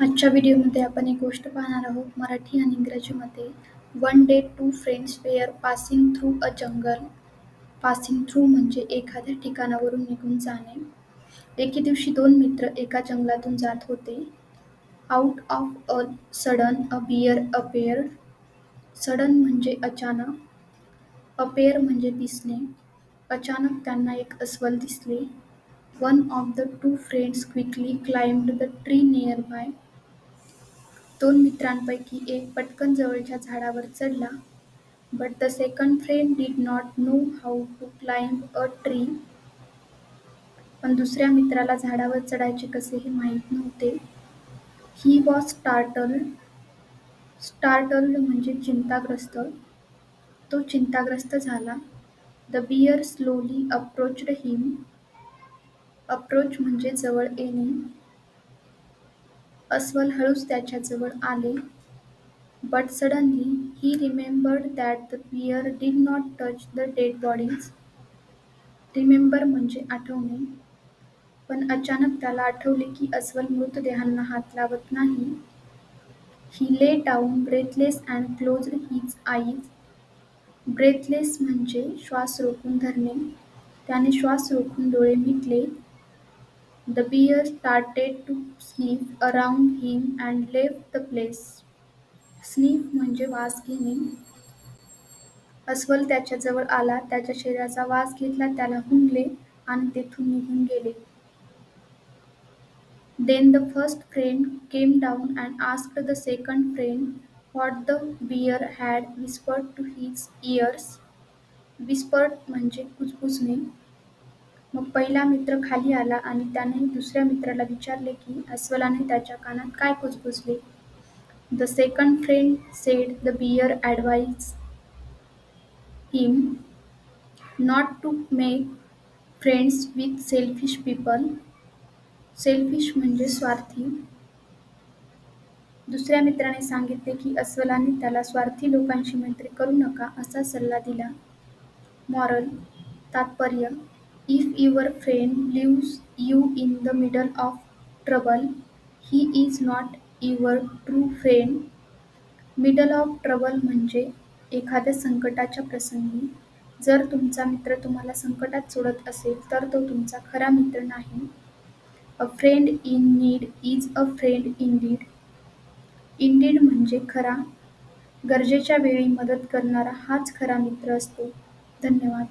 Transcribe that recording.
आजच्या व्हिडिओमध्ये आपण एक गोष्ट पाहणार आहोत. मराठी आणि इंग्रजीमध्ये one day two friends were passing through a jungle passing through म्हणजे एखाद्या ठिकाणावरून निघून जाणे. एके दिवशी दोन मित्र एका जंगलातून जात होते. Out of a sudden a bear appear sudden म्हणजे अचानक. अपेअर म्हणजे दिसणे. अचानक त्यांना एक अस्वल दिसले. One of the two friends quickly climbed the tree nearby दोन मित्रांपैकी एक पटकन जवळच्या झाडावर चढला. But the second friend did not know how to climb a tree पण दुसऱ्या मित्राला झाडावर चढायचे कसेही माहीत नव्हते. ही वॉज स्टार्टल स्टार्टल्ड म्हणजे चिंताग्रस्त. तो चिंताग्रस्त झाला. The bear slowly approached him approach म्हणजे जवळ येणे. अस्वल हळूच त्याच्याजवळ आले. But suddenly he remembered that the bear did not touch the dead bodies remember म्हणजे आठवणे. पण अचानक त्याला आठवले की अस्वल मृतदेहांना हात लावत नाही. He lay down breathless and close his eyes breathless म्हणजे श्वास रोखून धरणे. त्याने श्वास रोखून डोळे मिटले. The bear started to sniff around him and left the place sniff म्हणजे वास घेणे. अस्वल त्याच्याजवळ आला त्याच्या शरीराचा वास घेतला त्याला हुंगले आणि तेथून निघून गेले. Then the first friend came down and asked the second friend what the bear had whispered to his ears whispered म्हणजे कुजबुजणे. मग पहिला मित्र खाली आला आणि त्याने दुसऱ्या मित्राला विचारले की अस्वलाने त्याच्या कानात काय कुजबुजले? The second friend said the bear advise him not to make friends with selfish people. Selfish म्हणजे स्वार्थी. दुसऱ्या मित्राने सांगितले की अस्वलाने त्याला स्वार्थी लोकांशी मैत्री करू नका असा सल्ला दिला. मॉरल तात्पर्य if your friend leaves you in the middle of trouble he is not your true friend middle of trouble म्हणजे एखाद्या संकटाच्या प्रसंगी. जर तुमचा मित्र तुम्हाला संकटात सोडत असेल तर तो तुमचा खरा मित्र नाही. A friend in need is a friend in deed indeed म्हणजे खरा. गरजेच्या वेळी मदत करणारा हाच खरा मित्र असतो. धन्यवाद.